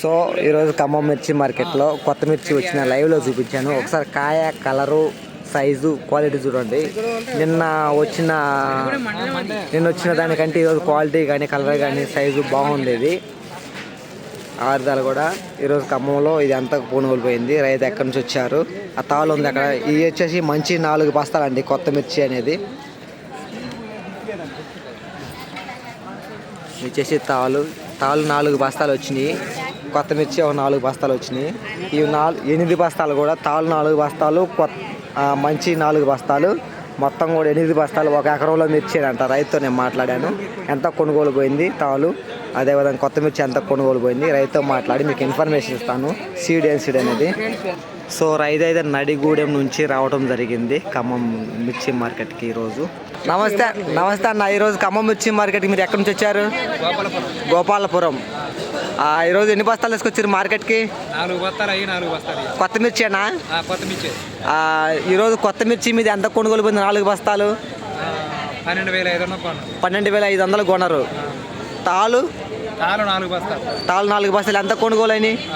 So ఈరోజు ఖమ్మం మిర్చి మార్కెట్లో కొత్త మిర్చి వచ్చిన లైవ్లో చూపించాను. ఒకసారి కాయ కలరు సైజు క్వాలిటీ చూడండి. నిన్న వచ్చిన నిన్న వచ్చిన దానికంటే ఈరోజు క్వాలిటీ కానీ కలర్ కానీ సైజు బాగుంది ఇది. ఆరుదాలు కూడా. ఈరోజు ఖమ్మంలో ఇది అంతా కొనుగోలు పోయింది రైతు ఎక్కడి నుంచి వచ్చారు? ఆ తాలు ఉంది అక్కడ. ఇది వచ్చేసి మంచి నాలుగు బస్తాలండి కొత్త మిర్చి అనేది. వచ్చేసి తాలు తాళ్ళు నాలుగు బస్తాలు వచ్చినాయి. కొత్త మిర్చి ఒక నాలుగు బస్తాలు వచ్చినాయి. ఇవి నాలుగు ఎనిమిది బస్తాలు కూడా తాళ్ళు నాలుగు బస్తాలు కొత్త మంచి నాలుగు బస్తాలు. మొత్తం కూడా ఎనిమిది బస్తాలు ఒక ఎకరంలో మిర్చి అంట రైతుతో నేను మాట్లాడాను. ఎంత కొనుగోలు పోయింది తాళ్ళు అదేవిధంగా కొత్త మిర్చి ఎంత కొనుగోలు పోయింది? రైతుతో మాట్లాడి మీకు ఇన్ఫర్మేషన్ ఇస్తాను. సీడ్ ఏం సీడ్ అనేది? సో రైతు అయితే నడిగూడెం నుంచి రావడం జరిగింది ఖమ్మం మిర్చి మార్కెట్కి ఈరోజు. నమస్తే నమస్తే అన్న. ఈరోజు ఖమ్మం మిర్చి మార్కెట్కి మీరు ఎక్కడి నుంచి వచ్చారు? గోపాలపురం. ఈరోజు ఎన్ని బస్తాలు తీసుకొచ్చారు మార్కెట్కి. కొత్త మిర్చేనా ఆ, కొత్త మిర్చి. ఈరోజు కొత్త మిర్చి మీద ఎంత కొనుగోలు పోయింది నాలుగు బస్తాలు? పన్నెండు వేల ఐదు వందలు కొనరు తాలు? తాను నాలుగు బస్తాలు. తాలు నాలుగు బస్తాలు ఎంత కొనుగోలు అయినాయి?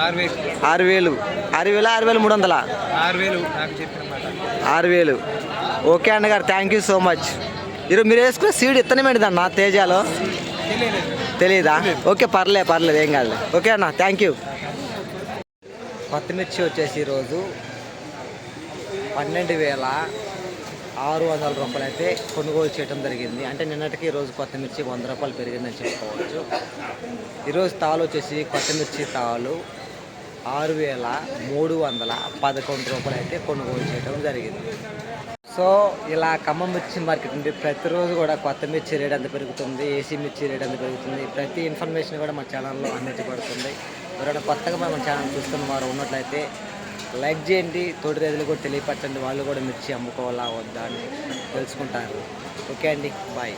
ఆరు వేలు. ఆరు వేలు. ఆరు వేల మూడు వందల? ఆరు వేలు. ఓకే అన్నగారు థ్యాంక్ యూ సో మచ్. ఈరోజు మీరు వేసుకున్న సీడ్ ఇత్తనమేంటిదన్న తేజాలో? తెలియలేదు తెలీదా? ఓకే పర్లే పర్లేదు ఏం కాదు ఓకే అన్న థ్యాంక్ యూ కొత్తిమిర్చి వచ్చేసి ఈరోజు పన్నెండు వేల ఆరు వందల రూపాయలు అయితే కొనుగోలు చేయడం జరిగింది. అంటే నిన్నటికి ఈరోజు కొత్తిమిర్చి వంద రూపాయలు పెరిగిందని చెప్పుకోవచ్చు. ఈరోజు తాలు వచ్చేసి కొత్తిమిర్చి తాలు ఆరు వేల మూడు వందల పదకొండు రూపాయలు అయితే కొనుగోలు చేయడం జరిగింది. సో ఇలా ఖమ్మం మిర్చి మార్కెట్ ఉంది ప్రతిరోజు కూడా కొత్త మిర్చి రేట్ ఎంత పెరుగుతుంది ఏసీ మిర్చి రేట్ ఎంత పెరుగుతుంది. ప్రతి ఇన్ఫర్మేషన్ కూడా మా ఛానల్లో అందించబడుతుంది. ఎవరైనా కొత్తగా మన ఛానల్ చూస్తున్న వారు ఉన్నట్లయితే లైక్ చేయండి తోటి రైతులు కూడా తెలియపరచండి వాళ్ళు కూడా మిర్చి అమ్ముకోవాలా వద్దా అని తెలుసుకుంటారు. ఓకే అండి బాయ్.